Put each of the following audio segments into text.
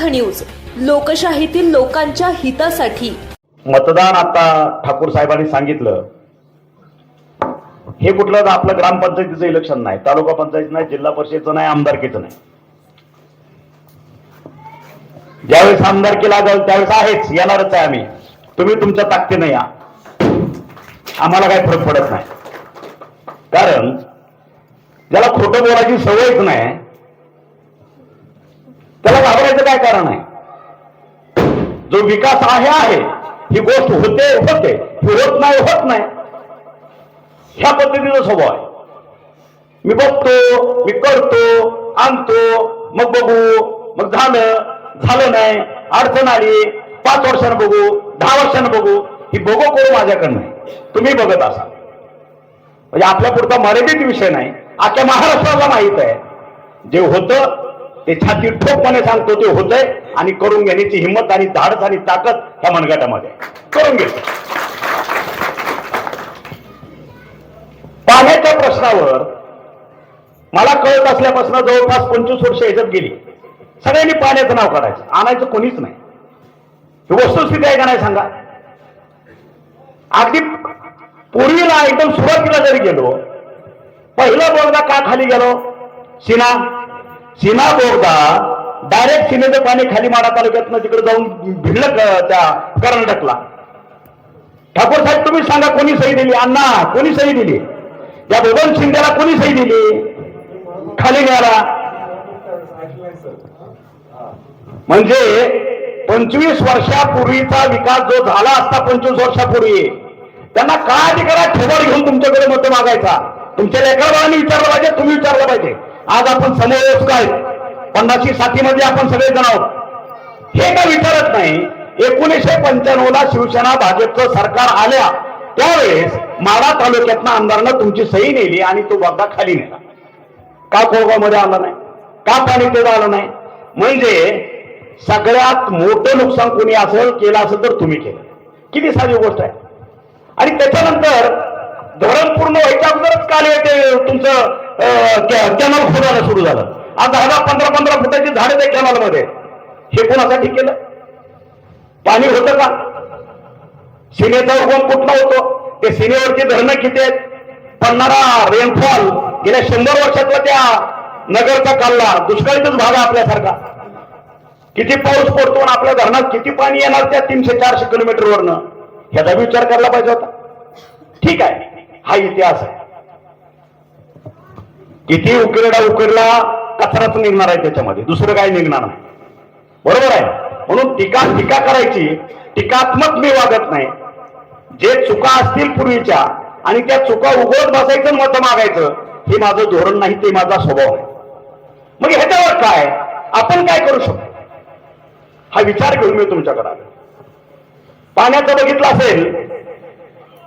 समर्थ news लोकशाहीतील लोकांच्या हितासाठी. मतदान आता ठाकूर साहेबांनी सांगितलं. हे कुठलं आपलं ग्रामपंचायतीचं इलेक्शन नाही तालुका पंचायत नाही जिल्हा परिषदेचं नाही आमदारकीचं नाही. ज्यावेळेस आमदारकी लागल त्यावेळेस आहेच येणारच आहे आम्ही. तुम्ही तुमच्या ताकदीने या. आम्हाला काही फरक पडत नाही. कारण ज्याला खोटं बोलायची सवयच नाही त्याला घाबरायचं काय कारण आहे? जो विकास आहे आहे. ही गोष्ट होते होते. ही होत नाही होत नाही. ह्या पद्धतीचा स्वभाव आहे. मी बघतो मी करतो आणतो मग बघू मग झालं झालं नाही अडचण आली पाच वर्षानं बघू दहा वर्षानं बघू ही बघू करू माझ्याकडनं? तुम्ही बघत असाल. म्हणजे आपल्या पुरता मर्यादित विषय नाही. अख्ख्या महाराष्ट्राला माहीत आहे. जे होतं ते छाती ठोकपणे सांगतो ते होतंय आणि करून घेण्याची हिंमत आणि धाडस आणि ताकद त्या मनगटामध्ये करून घे. पाण्याच्या प्रश्नावर मला कळत असल्यापासून जवळपास पंचवीस वर्ष याच्यात गेली. सगळ्यांनी पाण्याचं नाव काढायचं. आणायचं कोणीच नाही. ही वस्तुस्थिती आहे का नाही सांगा? अगदी पूर्वीला एकदम सुरुवातीला जरी गेलो पहिला बोगदा का खाली गेलो? सिना सीमा बोगदा डायरेक्ट सीमेचं पाणी खाली माडा तालुक्यातनं तिकडे जाऊन भिडलं त्या कर्नाटकला ठाकूर साहेब तुम्ही सांगा कोणी सही दिली? अण्णा कोणी सही दिली? या दोन शिंदेला कोणी सही दिली? खाली न्यायला. म्हणजे पंचवीस वर्षापूर्वीचा विकास जो झाला असता पंचवीस वर्षापूर्वी त्यांना काय अधिकारात ठेवड घेऊन तुमच्याकडे मत मागायचा? तुमच्या लेकरबाळांनी विचारलं पाहिजे तुम्ही विचारलं पाहिजे. आज आपण समोर काय? पन्नाशी साथीमध्ये आपण सगळे जण आहोत. हे काय विचारत नाही. एकोणीसशे पंच्याण्णव ला शिवसेना भाजपचं सरकार आल्या त्यावेळेस माडा तालुक्यातनं आमदारनं तुमची सही नेली आणि तो बोगदा खाली नेला. का कोळगावमध्ये आला नाही? का पाणी ते आलं नाही? म्हणजे सगळ्यात मोठं नुकसान कोणी असेल केलं असेल तर तुम्ही केलं. किती साधी गोष्ट आहे. आणि त्याच्यानंतर धरण पूर्ण व्हायच्या अगोदरच काल येते तुमचं कॅनल खोदायला सुरू झालं. आज दहा पंधरा पंधरा फुटाची झाडं त्या कॅनलमध्ये. हे कोणासाठी केलं? पाणी होतं का? सिनेचा उगम कुठला होतो? ते सिनेवरची धरणं किती आहेत? पडणारा रेनफॉल गेल्या शंभर वर्षातला त्या नगरचा कल्ला दुष्काळीतच भाग आपल्यासारखा. किती पाऊस पडतो आणि आपल्या धरणात किती पाणी येणार त्या तीनशे चारशे किलोमीटरवरनं? ह्याचा विचार करायला पाहिजे होता. ठीक आहे. हा इतिहास आहे. किती उकिरडा उकिरला कचराच निघणार आहे त्याच्यामध्ये. दुसरं काय निघणार नाही. बरोबर आहे? म्हणून टीका टीका करायची. टीकात्मक मी वागत नाही. जे चुका असतील पूर्वीच्या आणि त्या चुका उगवत बसायचं मत मागायचं हे माझं धोरण नाही ते माझा स्वभाव आहे. मग ह्याच्यावर काय? आपण काय करू शकतो? हा विचार घेऊन मी तुमच्याकडे आलो. पाण्याचं बघितलं असेल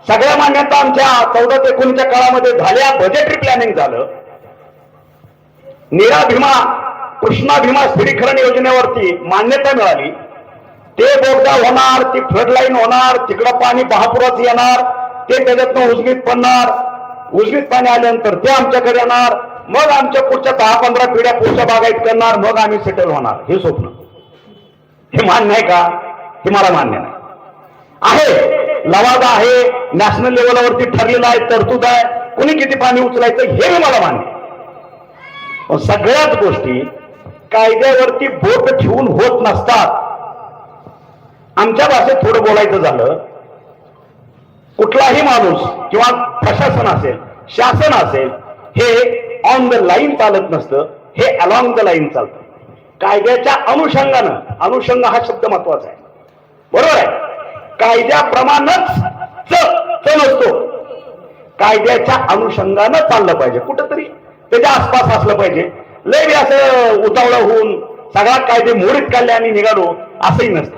सगळ्या मान्यता आमच्या चौदा ते एकोणीसच्या काळामध्ये झाल्या. बजेटरी प्लॅनिंग झालं. नीरा भीमा कृष्णा भीमा स्थिरीकरण योजनेवरती मान्यता मिळाली. ते बोगदा होणार ती फ्लडलाईन होणार तिकडं पाणी महापुरात येणार ते त्याच्यातनं उजवीत पडणार. उजवीत पाणी आल्यानंतर ते आमच्याकडे येणार मग आमच्या पुढच्या दहा पंधरा पिढ्या पुढच्या बागायत करणार मग आम्ही सेटल होणार. हे स्वप्न. हे मान्य आहे का? हे मला मान्य नाही. आहे. लवादा आहे. नॅशनल लेवलवरती ठरलेलं आहे तरतूद आहे. कुणी किती पाणी उचलायचं हे मी मला मान्य आहे. सगळ्याच गोष्टी कायद्यावरती बोट ठेवून होत नसतात. आमच्या भाषेत थोडं बोलायचं झालं. कुठलाही माणूस किंवा प्रशासन असेल शासन असेल हे ऑन द लाईन चालत नसतं हे अलॉंग द लाईन चालतं. कायद्याच्या अनुषंगानं अनुषंग हा शब्द महत्त्वाचा आहे. बरोबर आहे? कायद्याप्रमाणच च च नसतो. कायद्याच्या अनुषंगानं चाललं पाहिजे. कुठंतरी त्याच्या आसपास असलं पाहिजे. लय बी असं उतावळं होऊन सगळा कायदे मोडीत काढले आणि निघालो असंही नसतं.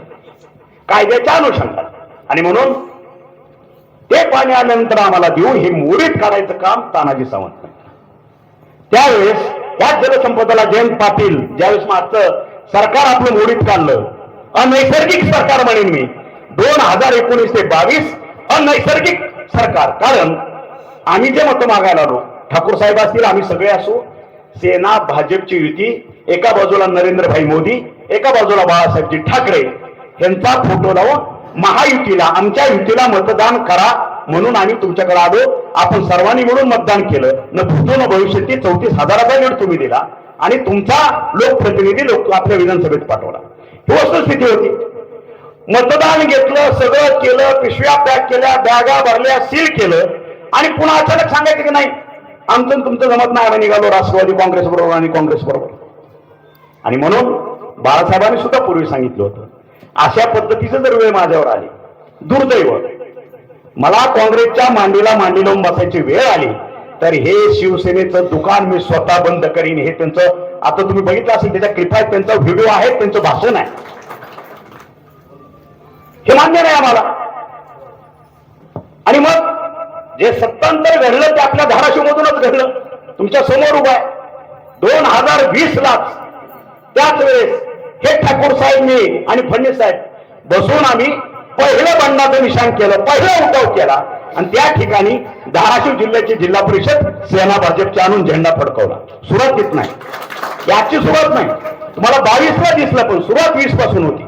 कायद्याच्या अनुषंगात आणि म्हणून ते पाणी आल्यानंतर आम्हाला देऊ हे मोडीत काढायचं काम तानाजी सावंत त्यावेळेस याच जलसंपदाला जयंत पाटील ज्यावेळेस मागचं सरकार आपलं मोडीत काढलं अनैसर्गिक सरकार म्हणेन मी दोन हजार एकोणीस ते बावीस अनैसर्गिक सरकार. कारण आम्ही जे मतं मागायला आलो ठाकूर साहेब असतील आम्ही सगळे असू. सेना भाजपची युती एका बाजूला नरेंद्रभाई मोदी एका बाजूला बाळासाहेबजी ठाकरे यांचा फोटो लावून महायुतीला आमच्या युतीला मतदान करा म्हणून आम्ही तुमच्याकडे आलो. आपण सर्वांनी मिळून मतदान केलं. न भूतो न भविष्यातील चौतीस हजाराचा वेळ तुम्ही दिला. आणि तुमचा लोकप्रतिनिधी लोक आपल्या विधानसभेत पाठवला. ही वस्तुस्थिती होती. मतदान घेतलं सगळं केलं पिशव्या पॅक केल्या बॅगा भरल्या सील केलं. आणि पुन्हा अचानक सांगायचं की नाही आमचं तुमचं जमत नाही आम्ही निघालो राष्ट्रवादी काँग्रेस बरोबर आणि काँग्रेस बरोबर. आणि म्हणून बाळासाहेबांनी सुद्धा पूर्वी सांगितलं होतं. अशा पद्धतीचं जर वेळ माझ्यावर आली दुर्दैव. मला काँग्रेसच्या मांडीला मांडी लावून बसायची वेळ आली तर हे शिवसेनेचं दुकान मी स्वतः बंद करीन. हे त्यांचं आता तुम्ही बघितलं असेल त्याच्या कृपा आहेत त्यांचा व्हिडिओ आहे त्यांचं भाषण आहे. हे मान्य नाही आम्हाला. आणि मग जे सत्तांतर घडलं ते आपल्या धाराशिव मधूनच घडलं. तुमच्यासमोर उभा आहे. दोन हजार वीस लाच. त्याच वेळेस हे ठाकूर साहेब मी आणि फडणवीस साहेब बसून आम्ही पहिलं बंडाचं निशाण केलं पहिला उठाव केला. आणि त्या ठिकाणी धाराशिव जिल्ह्याची जिल्हा परिषद सेना भाजपच्या आणून झेंडा फडकवला. सुरुवात देत नाही. याची सुरुवात नाही. तुम्हाला बावीसला दिसलं पण सुरुवात वीसपासून होती.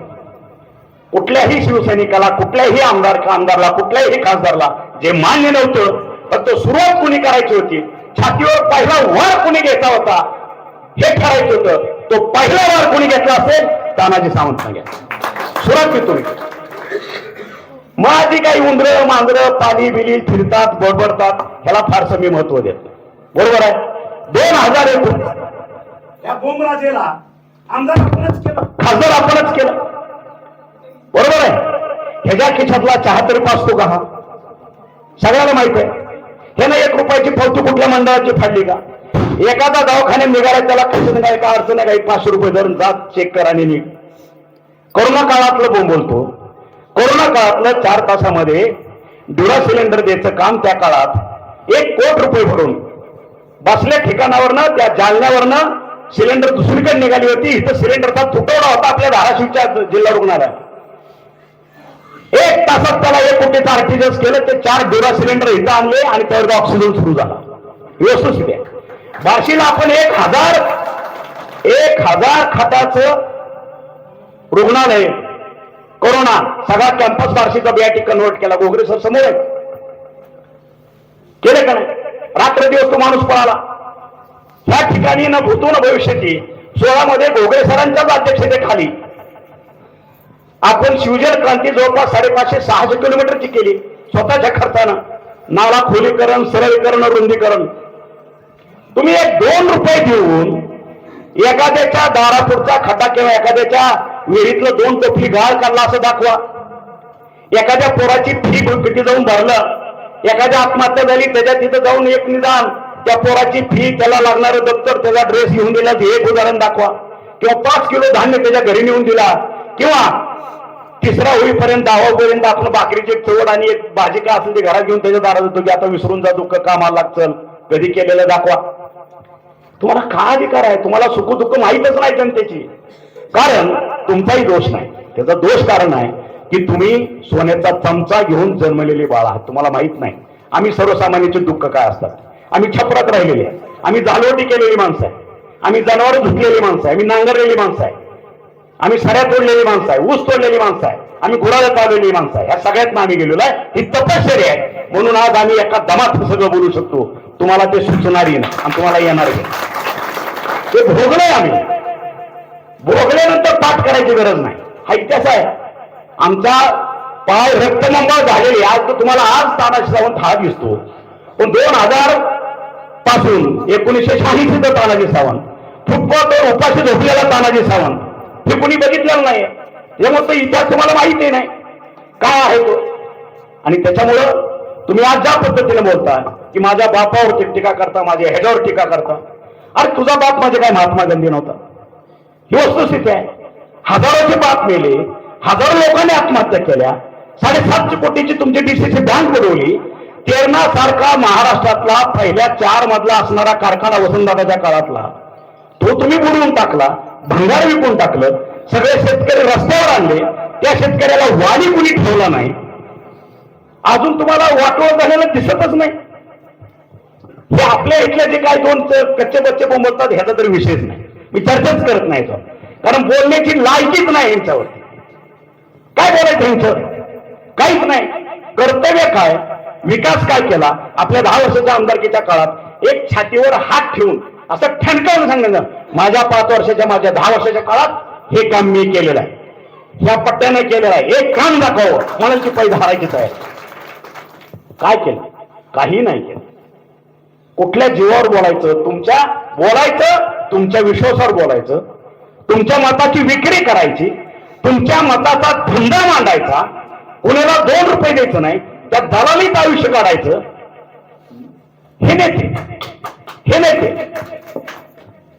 कुठल्याही शिवसैनिकाला कुठल्याही आमदार आमदारला कुठल्याही खासदारला जे मान्य नव्हतं फक्त सुरुवात कुणी करायची होती? छातीवर पहिला वार कुणी घ्यायचा होता? हे ठरायचं होतं. तो पहिला वार कुणी घेतला असेल? तानाजी सावंत सांगेल. सुरुवात मी. तुम्ही मग आधी काही उंदर मांजर पाली बिली फिरतात बडबडतात ह्याला फारसं मी महत्त्व देत. बरोबर आहे? दोन हजार एक या बोमराजेला आमदार आपणच केलं. खासदार आपणच केलं. बरोबर आहे? ह्याच्या खिशातला चहा तरी पाचतो का हा? सगळ्याला माहीत आहे. हे ना एक रुपयाची फौती कुठल्या मंडळाची फाडली का? एखादा दवाखान्यात निघाला त्याला कसं काय का अडचण आहे काही पाचशे रुपये धरून जात चेक करा आणि नीट कोरोना काळातलं बोंब बोलतो. कोरोना काळातलं चार तासामध्ये डुरा सिलेंडर द्यायचं काम त्या काळात एक कोट रुपये भरून बसल्या ठिकाणावरनं त्या जालन्यावरनं सिलेंडर दुसरीकडे निघाली होती इथं सिलेंडरचा तुटवडा होता आपल्या धाराशिवच्या जिल्हा रुग्णालयात. एक तासात त्याला एक कोटीचं आर्टिजस केलं ते चार डोरा सिलेंडर इथं आणले आणि त्यावर ऑक्सिजन सुरू झाला. व्यवस्थित आहे. बार्शीला आपण एक हजार एक हजार खाटाचं रुग्णालय कोरोना सगळा कॅम्पस बार्शीचा बियाटी कन्वर्ट केला गोगरे सर समोर आहे केले का नाही? रात्र दिवस तो माणूस पळाला. ह्या ठिकाणी न भूतो न भविष्याची सोळामध्ये गोगरे सरांच्याच अध्यक्षतेखाली आपण शिवजन क्रांती जवळपास साडेपाचशे सहाशे किलोमीटरची केली. स्वतःच्या खर्चानं. नाला खोलीकरण सरळीकरण रुंदीकरण. तुम्ही एक दोन रुपये देऊन एखाद्याच्या दारापूरचा खड्डा किंवा एखाद्याच्या विहिरीतलं दोन टोपी गाळ काढला असं दाखवा. एखाद्या पोराची फी किती जाऊन भरलं. एखाद्या आत्महत्या झाली त्याच्या तिथं जाऊन एक निदान त्या पोराची फी त्याला लागणारं दप्तर त्याचा ड्रेस घेऊन दिला हे एक उदाहरण दाखवा. किंवा पाच किलो धान्य त्याच्या घरी नेऊन दिला. किंवा तिसरा होईपर्यंत दहावापर्यंत आपलं भाकरीची एक चवड आणि एक भाजी काय असेल ते घरात घेऊन त्याच्या दारात येतो की आता विसरून जा दुःख कामाला लागचल कधी केलेलं दाखवा. तुम्हाला का अधिकार आहे? तुम्हाला सुख दुःख माहीतच नाही जनतेची. कारण तुमचाही दोष नाही. त्याचा दोष कारण आहे की तुम्ही सोन्याचा चमचा घेऊन जन्मलेले बाळ आहात. तुम्हाला माहीत नाही. आम्ही सर्वसामान्याचे दुःख काय असतात? आम्ही छपरात राहिलेले आहे आम्ही जालवटी केलेली माणसं आहे आम्ही जनावर धुतलेली माणसं आहे आम्ही नांगरलेली माणसं आहे आम्ही सऱ्या तोडलेली माणसं आहे ऊस तोडलेली माणसं आहे आम्ही गुराला चाललेली माणसं आहे. या सगळ्यात आम्ही गेलेलो आहे. ही तपश्चर्या आहे म्हणून आज आम्ही एका दमात सगळं बोलू शकतो. तुम्हाला ते सुचणार नाही आणि तुम्हाला येणार नाही. ते भोगलंय आम्ही. भोगल्यानंतर पाठ करायची गरज नाही. हा इतिहास आहे. आमचा पाय रक्तमंबळ झालेली आज तर तुम्हाला आज तानाशी जाऊन हा दिसतो. पण दोन हजारपासून एकोणीसशे शहाऐंशी तर तानाजी सावंत. फुटबॉलवर उपाशी झोपलेला तानाजी सावंत. हे कोणी बघितलेलं नाही त्यामुळे तो इतिहास तुम्हाला माहिती नाही. काय आहे तो? आणि त्याच्यामुळं तुम्ही आज ज्या पद्धतीने बोलता की माझ्या बापावर टीका करता माझ्या हेडावर टीका करता. अरे तुझा बाप माझे काय महात्मा गांधी नव्हता. ही वस्तुस्थिती आहे. हजारोचे बाप मेले हजारो लोकांनी आत्महत्या केल्या साडेसातशे कोटीची तुमची डीसीसी बँक बुडवली तेरणा सारखा महाराष्ट्रातला पहिल्या चार मधला असणारा कारखाना वसंतदादाच्या काळातला तो तुम्ही बुडवून टाकला. भंगार विकून टाकलं सगळे शेतकरी रस्त्यावर आणले त्या शेतकऱ्याला वाली कुणी ठेवला नाही. अजून तुम्हाला वाटोळ झालेलं दिसतच नाही. हे आपल्या इथले जे काय दोन कच्चे बच्चे बोंबलतात ह्याचा तरी विषयच नाही. मी चर्चाच करत नाही याच्यावर. कारण बोलण्याची लायकीच नाही यांच्यावर. काय बोलायचं यांच्यावर काहीच नाही. कर्तव्य काय? विकास काय केला? आपल्या दहा वर्षाच्या आमदारकीच्या काळात एक छातीवर हात ठेवून असं ठणकावून सांगायचं माझ्या पाच वर्षाच्या माझ्या दहा वर्षाच्या काळात हे काम मी केलेलं आहे. ह्या पट्ट्याने केलेलं आहे. एक काम दाखव. म्हणायची पैदा हारायचीच आहे काय केलं? काही नाही केलं. कुठल्या जीवावर बोलायचं? तुमच्या बोलायचं तुमच्या विश्वासावर बोलायचं. तुमच्या मताची विक्री करायची. तुमच्या मताचा धंदा मांडायचा. कुणाला दोन रुपये द्यायचं नाही. त्या दलालीत आयुष्य काढायचं. हे नेते हे नेते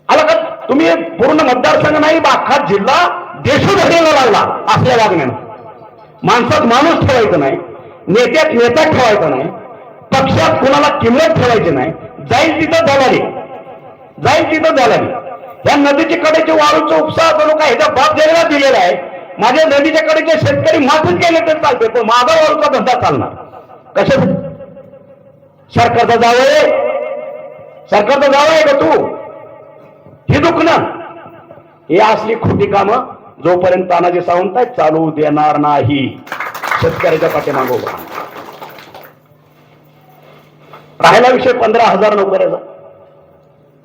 आला का? तुम्ही पूर्ण मतदारसंघ नाही बाखात अख्खा जिल्हा देशोधडीला लागला असल्या वागण्यानं. माणसात माणूस ठेवायचं नाही नेत्यात नेता ठेवायचा नाही पक्षात कुणाला किंमत ठेवायची नाही जाईल तिथं दलाली. जाईल तिथं दलाली. या नदीच्या कडेचे वाळूचा उपसा करू का ह्याचा बाप द्यायला दिलेला आहे माझ्या नदीच्या कडेचे शेतकरी माफीच केले तर चालते पण माझा वाळूचा धंदा चालणार. कशा सरकारचा जावं सरकारचा जावं आहे का तू? हे दुखणं. हे असली खोटी कामं जोपर्यंत तानाजी सावंत आहे चालू देणार नाही. शेतकऱ्याच्या पाठीमागो राहिला विषय पंधरा हजार नोकऱ्याचा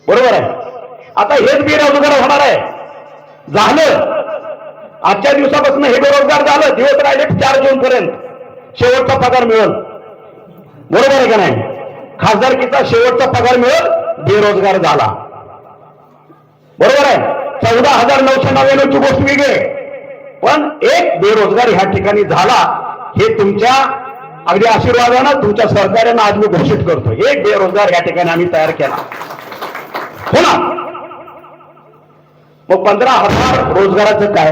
बरोबर आहे? आता हेच बेरोजगार होणार आहे. झालं. आजच्या दिवसापासून हे बेरोजगार झालं. दिवस राहिले चार जून पर्यंत शेवटचा पगार मिळेल. बरोबर आहे का नाही? खासदारकीचा शेवटचा पगार मिळत बेरोजगार झाला. बरोबर आहे? चौदा हजार नऊशे नव्याण्णवची गोष्ट वेगळी आहे. पण एक बेरोजगार ह्या ठिकाणी झाला हे तुमच्या अगदी आशीर्वादानं तुमच्या सहकार्यानं आज मी घोषित करतो एक बेरोजगार ह्या ठिकाणी आम्ही तयार केला. हो ना? मग पंधरा हजार रोजगाराचं काय?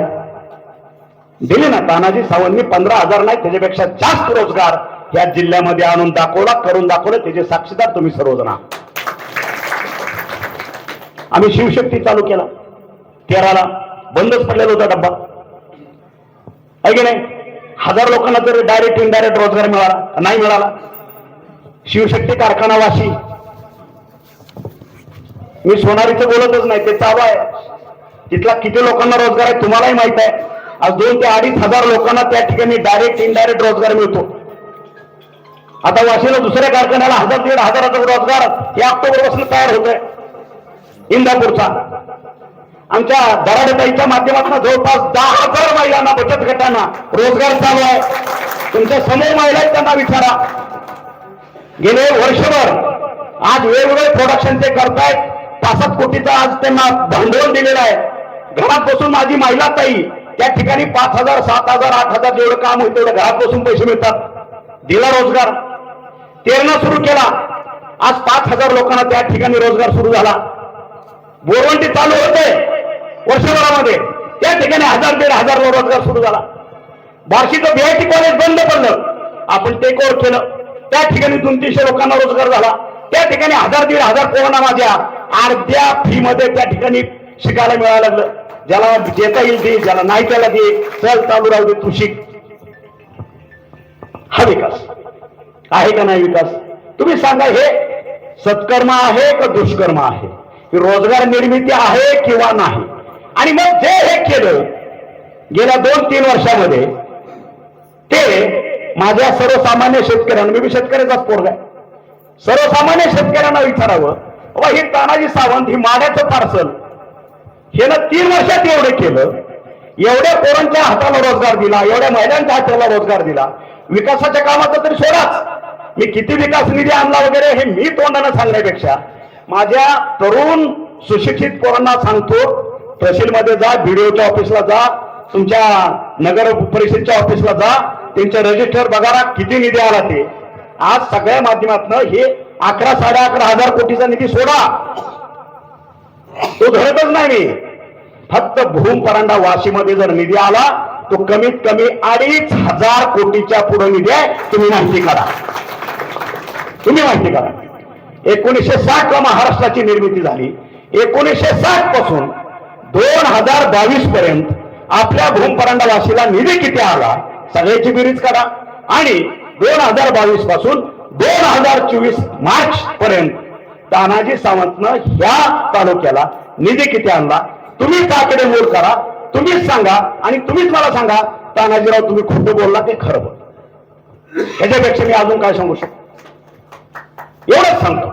दिले ना तानाजी सावंतनी पंधरा हजार नाही त्याच्यापेक्षा जास्त रोजगार या जिल्ह्यामध्ये आणून दाखवला करून दाखवलं त्याचे साक्षीदार तुम्ही सर्वजण आम्ही शिवशक्ती चालू केला. तेराला बंदच पडलेला होता डब्बा. आहे की नाही? हजार लोकांना जर डायरेक्ट इनडायरेक्ट रोजगार मिळाला नाही मिळाला. शिवशक्ती कारखाना वाशी मी सोनारीचं बोलतच नाही ते चालू आहे. तिथला किती लोकांना रोजगार आहे तुम्हालाही माहीत आहे. आज दोन ते अडीच हजार लोकांना त्या ठिकाणी डायरेक्ट इनडायरेक्ट रोजगार मिळतो. आता वाशीला दुसऱ्या कारखान्याला हजार दीड हजाराचा रोजगार या ऑक्टोबरपासून तयार होत आहे. इंदापूरचा. आमच्या दराडताईच्या माध्यमातून जवळपास दहा हजार महिलांना बचत गटांना रोजगार चालू आहे. तुमच्यासमोर महिला त्यांना विचारा. गेले वर्षभर आज वेगवेगळे प्रोडक्शन ते करतायत. पाच सात कोटीचा आज त्यांना भांडवल दिलेलं आहे. घरात बसून माझी महिला ताई त्या ठिकाणी पाच हजार सात हजार आठ हजार जेवढं काम होईल तेवढं घरात बसून पैसे मिळतात. दिला रोजगार. पेरणा सुरू केला. आज पाच हजार लोकांना त्या ठिकाणी रोजगार सुरू झाला. बोरवंटी चालू होते वर्षभरामध्ये. त्या ठिकाणी हजार दीड हजार रोजगार सुरू झाला. बार्शीचं बीआयटी कॉलेज बंद पडलं. आपण टेक ओव्हर केलं. त्या ठिकाणी दोन तीनशे लोकांना रोजगार झाला. त्या ठिकाणी हजार दीड हजार कोरोना माझ्या अर्ध्या फी मध्ये त्या ठिकाणी शिकायला मिळायला लागलं. ज्याला देता येईल दे ज्याला नाही त्याला दे चल चालू राहू दे तू शिक हा विकास. आहे का नाही विकास? तुम्ही सांगा हे सत्कर्म आहे का दुष्कर्म आहे? रोजगार निर्मिती आहे किंवा नाही? आणि मग जे हे केलं गेल्या दोन तीन वर्षामध्ये ते माझ्या सर्वसामान्य शेतकऱ्यांना मी बी शेतकऱ्याचाच पोरगा सर्वसामान्य शेतकऱ्यांना विचारावं बाबा हे तानाजी सावंत ही माड्याचं पार्सल. हे ना तीन वर्षात एवढं केलं एवढ्या पोरांच्या हाताला रोजगार दिला एवढ्या महिलांच्या हाताला रोजगार दिला विकासाच्या कामाचा तरी सोडाच. मी किती विकास निधी आणला वगैरे हे मी तोंडानं सांगण्यापेक्षा. माझ्या तरुण सुशिक्षित पोरांना सांगतो तहसीलमध्ये जा बीडीओच्या ऑफिसला जा तुमच्या नगर परिषदच्या ऑफिसला जा त्यांच्या रजिस्टर बघा किती निधी आला ते. आज सगळ्या माध्यमातनं हे अकरा साडे अकरा हजार कोटीचा निधी सोडा. तो धरतच नाही मी. फक्त भूम परांडा वाशीमध्ये जर निधी आला तो कमीत कमी अडीच हजार कोटीच्या पुढे निधी आहे. तुम्ही माहिती करा तुम्ही माहिती करा एकोणीसशे साठ ला महाराष्ट्राची निर्मिती झाली. एकोणीसशे साठपासून दोन हजार बावीस पर्यंत आपल्या भूमपरंडावासीला निधी किती आला? सगळ्याची बेरीज करा आणि दोन हजार बावीसपासून दोन हजार चोवीस मार्च पर्यंत तानाजी सावंतनं ह्या तालुक्याला निधी किती आणला? तुम्ही आकडे मोड करा. तुम्हीच सांगा आणि तुम्हीच मला सांगा तानाजीराव तुम्ही खोटं बोलला ते खरं बोल ह्याच्यापेक्षा मी अजून काय सांगू शकतो? एवढंच सांगतो.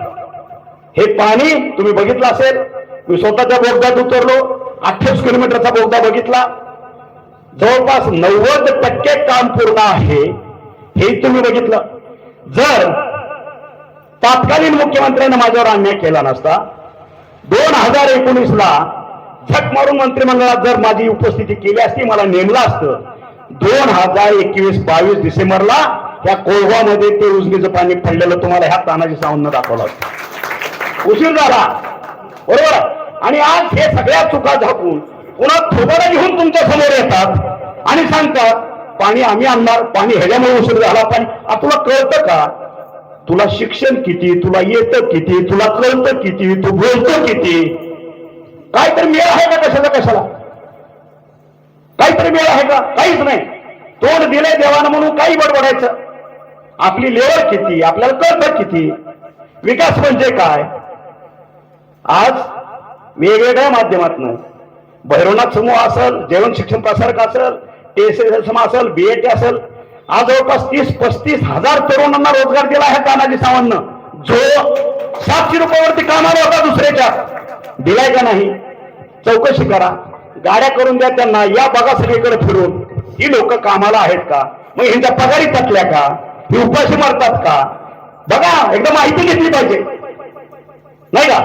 हे पाणी तुम्ही बघितलं असेल मी स्वतःच्या बोगद्यात उतरलो अठ्ठावीस किलोमीटरचा बोगदा बघितला. जवळपास नव्वद टक्के काम पूर्ण आहे हे तुम्ही बघितलं. जर तात्कालीन मुख्यमंत्र्यांनी माझ्यावर अन्याय केला नसता दोन हजार एकोणीसला फट मारून मंत्रिमंडळात जर माझी उपस्थिती केली असती मला नेमलं असतं. दोन हजार एकवीस बावीस डिसेंबरला या कोळवामध्ये ते उजनीचं पाणी पडलेलं तुम्हाला ह्या तानाजी सावंत दाखवलं असतं उशीर झाला. बरोबर? आणि आज हे सगळ्या चुका झाकून पुन्हा थोबडा घेऊन तुमच्यासमोर येतात आणि सांगतात पाणी आम्ही आणणार पाणी ह्याच्यामुळे उशीर झाला पण तुला कळतं का? तुला शिक्षण किती तुला येतं किती तुला कळतं किती तू बोलतो किती? काहीतरी मेळ आहे का कशाला कशाला? काहीतरी मेळ आहे का? काहीच नाही. तोंड दिलंय देवानं म्हणून काही बडबडायचं. आपली लेवल किती? आपल्याला कळतं किती? विकास म्हणजे काय? आज वेगवेगळ्या माध्यमातून भैरवनाथ समूह असेल जेवण शिक्षण प्रसारक असेल टेस असेल बीएटी असेल आज जवळपास तीस पस्तीस हजार तरुणांना रोजगार दिला आहे तानाजी सावंतनं. जो सातशे रुपयावरती कामाला होता दुसऱ्याच्या. दिलाय का नाही? चौकशी करा. गाड्या करून द्या त्यांना. या बघा सगळीकडे फिरून. ही लोक कामाला आहेत का? मग ह्यांच्या पगारी तटल्या का? ही उपाशी मारतात का? बघा एकदा माहिती घेतली पाहिजे. नाही का?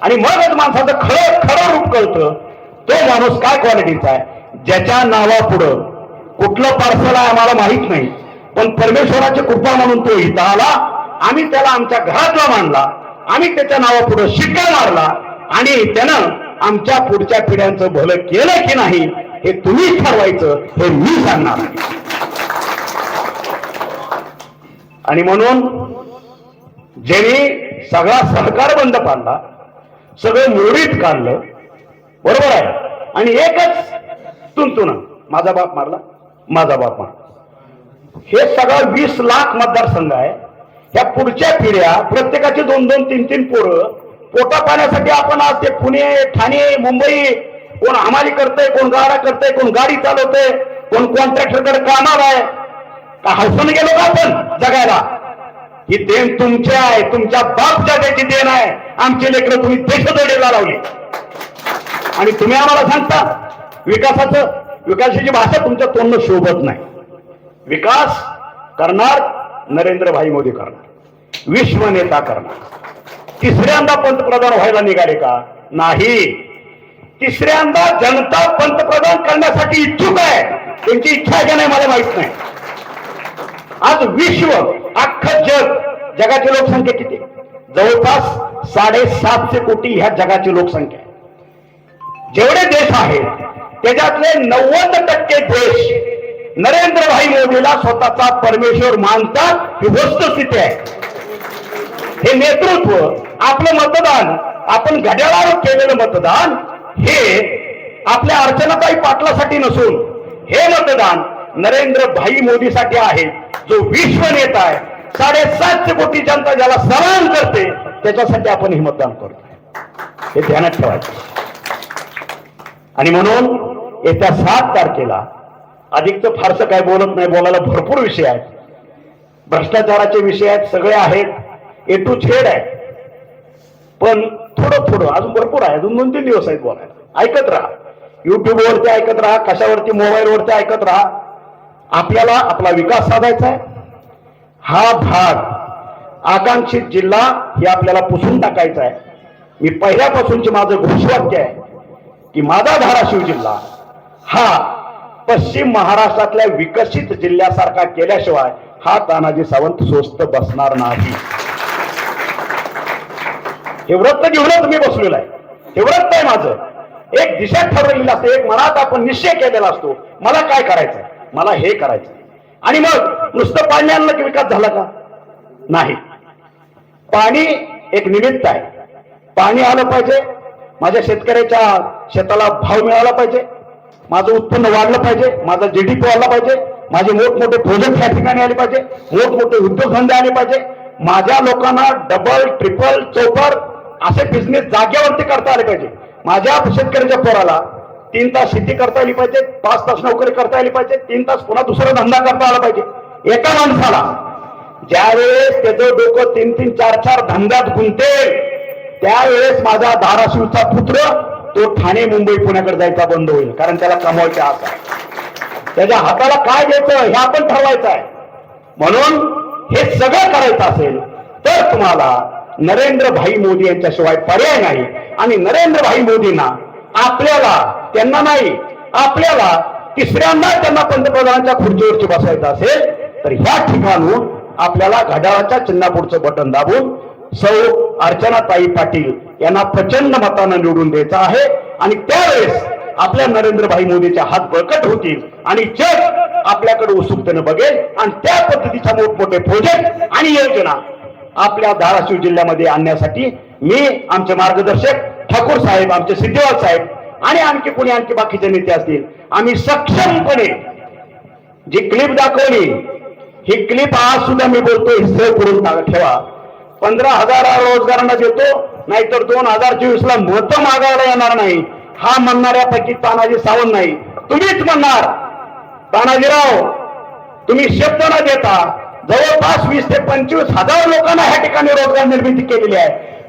आणि मगच माणसाचं खरं खरं रूप कळतं तो माणूस काय क्वालिटीचा आहे? ज्याच्या नावापुढं कुठलं पार्सल आहे आम्हाला माहीत नाही. पण परमेश्वराची कृपा म्हणून तो इथं आला आम्ही त्याला आमच्या घरातला मानला. आम्ही त्याच्या नावापुढं शिक्का मारला. आणि त्यानं आमच्या पुढच्या पिढ्यांचं भलं केलं की नाही हे तुम्ही ठरवायचं हे मी सांगणार आहे. आणि म्हणून ज्यांनी सगळा सहकार बंद पाडला सगळं मुरडीत काढलं बरोबर आहे? आणि एकच तुंतुन माझा बाप मारला माझा बाप मारला. हे सगळं वीस लाख मतदारसंघ आहे. ह्या पुढच्या पिढ्या प्रत्येकाचे दोन दोन तीन तीन पोरं पोटा पाण्यासाठी आपण आज ते पुणे ठाणे मुंबई कोण हमाली करतंय कोण गाडा करतंय कोण गाडी चालवतंय कोण कॉन्ट्रॅक्टरकडे कामाला आहे. का हसून गेलो का आपण जगायला? ही देण तुमची आहे तुमच्या बापच्या त्याची देण आहे. आमचे लेकरं तुम्ही देशदोडीला लावले. आणि तुम्ही आम्हाला सांगता विकासाचं विकासाची भाषा तुमच्या तोंड शोभत नाही. विकास करणार नरेंद्रभाई मोदी करणार. विश्व नेता करणार. तिसऱ्यांदा पंतप्रधान व्हायला निघाले का? नाही. तिसऱ्यांदा जनता पंतप्रधान करण्यासाठी इच्छुक आहे. त्यांची इच्छा आहे का नाही मला माहीत नाही. आज विश्व अख्खं जग जगाची लोकसंख्या किती? जवळपास साडेसातशे कोटी ह्या जगाची लोकसंख्या जेवढे देश आहेत त्याच्यातले नव्वद टक्के देश नरेंद्रभाई मोदीला स्वतःचा परमेश्वर मानतात ही वस्तुस्थिती आहे. हे नेतृत्व आपलं मतदान आपण घड्याळावर केलेलं मतदान हे आपल्या अर्चनाताई पाटलासाठी नसून हे मतदान नरेंद्र भाई मोदीसाठी आहे. जो विश्व नेता आहे साडेसातशे कोटी जनता ज्याला सलाम करते त्याच्यासाठी आपण हे मतदान करतो हे ध्यानात ठेवायचं. आणि म्हणून येत्या सात तारखेला अधिकचं फारसं काय बोलत नाही बोलायला भरपूर विषय आहेत. भ्रष्टाचाराचे विषय आहेत सगळे आहेत. ए टू छेड आहेत. पण थोडं थोडं अजून भरपूर आहे. अजून दोन तीन दिवस आहेत बोलायला. ऐकत राहा. युट्यूबवरती ऐकत राहा कशावरती मोबाईल वरती ऐकत राहा. आपल्याला आपला विकास साधायचा आहे. हा भाग आकांक्षित जिल्हा हे आपल्याला पुसून टाकायचा आहे. मी पहिल्यापासूनचे माझं घोषवाक्य आहे की माझा धाराशिव जिल्हा हा पश्चिम महाराष्ट्रातल्या विकसित जिल्ह्यासारखा केल्याशिवाय हा तानाजी सावंत स्वस्त बसणार नाही. हे व्रत घेऊनच मी बसलेलो आहे. हे व्रत आहे माझं. एक दिशा ठरवलेली असते एक मनात आपण निश्चय केलेला असतो. मला काय करायचं? मला हे करायचं. आणि मग नुसतं पाणी आणलं की विकास झाला का? नाही. पाणी एक निमित्त आहे. पाणी आलं पाहिजे माझ्या शेतकऱ्याच्या शेताला भाव मिळाला पाहिजे माझं उत्पन्न वाढलं पाहिजे माझा जीडीपी वाढला पाहिजे माझे मोठमोठे प्रोजेक्ट या ठिकाणी आले पाहिजे मोठमोठे उद्योगधंदे आले पाहिजे. माझ्या लोकांना डबल ट्रिपल चौपर असे बिझनेस जागेवरती करता आले पाहिजे. माझ्या शेतकऱ्याच्या पोराला तीन तास शेती करता आली पाहिजे पाच तास नोकरी करता आली पाहिजे तीन तास पुन्हा दुसरा धंदा करता आला पाहिजे. एका माणसाला ज्यावेळेस त्याचं डोकं तीन तीन चार चार धंद्यात गुंते त्यावेळेस माझा धाराशिवचा पुत्र तो ठाणे मुंबई पुण्याकडे जायचा बंद होईल कारण त्याला कमवायचे हात आहे. त्याच्या हाताला काय द्यायचं हे आपण ठरवायचं आहे. म्हणून हे सगळं करायचं असेल तर तुम्हाला नरेंद्र भाई मोदी यांच्याशिवाय पर्याय नाही. आणि नरेंद्र भाई मोदींना आपल्याला त्यांना नाही आपल्याला तिसऱ्यांदा त्यांना पंतप्रधानांच्या खुर्चीवरची बसायचं असेल तर ह्या ठिकाणून आपल्याला घड्याळाच्या चिन्हापुढचं बटन दाबून सौ अर्चनाताई पाटील यांना प्रचंड मतानं निवडून द्यायचं आहे. आणि त्यावेळेस आपल्या नरेंद्रभाई मोदीचे हात बळकट होतील आणि जग आपल्याकडे उत्सुकतेनं बघेल. आणि त्या पद्धतीच्या मोठमोठे प्रोजेक्ट आणि योजना आपल्या धाराशिव जिल्ह्यामध्ये आणण्यासाठी मी आमचे मार्गदर्शक ठाकूर साहेब आमचे सिद्धेवाल साहेब आणि आणखी कोणी आणखी बाकीचे नेते असतील आम्ही सक्षमपणे जी क्लिप दाखवली ही क्लिप आज सुद्धा मी बोलतोय सेव्ह करून ठेवा. पंधरा हजार रोजगारांना देतो नाहीतर दोन हजार चोवीस ला मतं मागायला येणार नाही. हा म्हणणाऱ्यापैकी तानाजी सावंत नाही. तुम्हीच म्हणणार. तानाजीराव तुम्ही शब्द न देता जवळपास वीस ते पंचवीस हजार लोकांना ह्या ठिकाणी रोजगार निर्मिती केलेली आहे.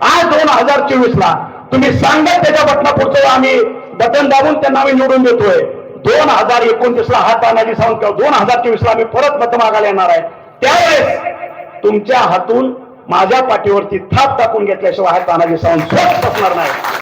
आज दोन हजार चोवीस ला तुम्ही सांगत त्याच्या बटनापुढचं आम्ही बटन दाबून त्यांना आम्ही निवडून देतोय. दोन हजार एकोणतीस ला हा तानाजी सावंत किंवा दोन हजार चोवीस ला आम्ही परत मत मागायला येणार आहे. त्यावेळेस तुमच्या हातून माझ्या पाठीवरती थाप टाकून घेतल्याशिवाय हा तानाजी सावंत स्वच्छ बसणार नाही.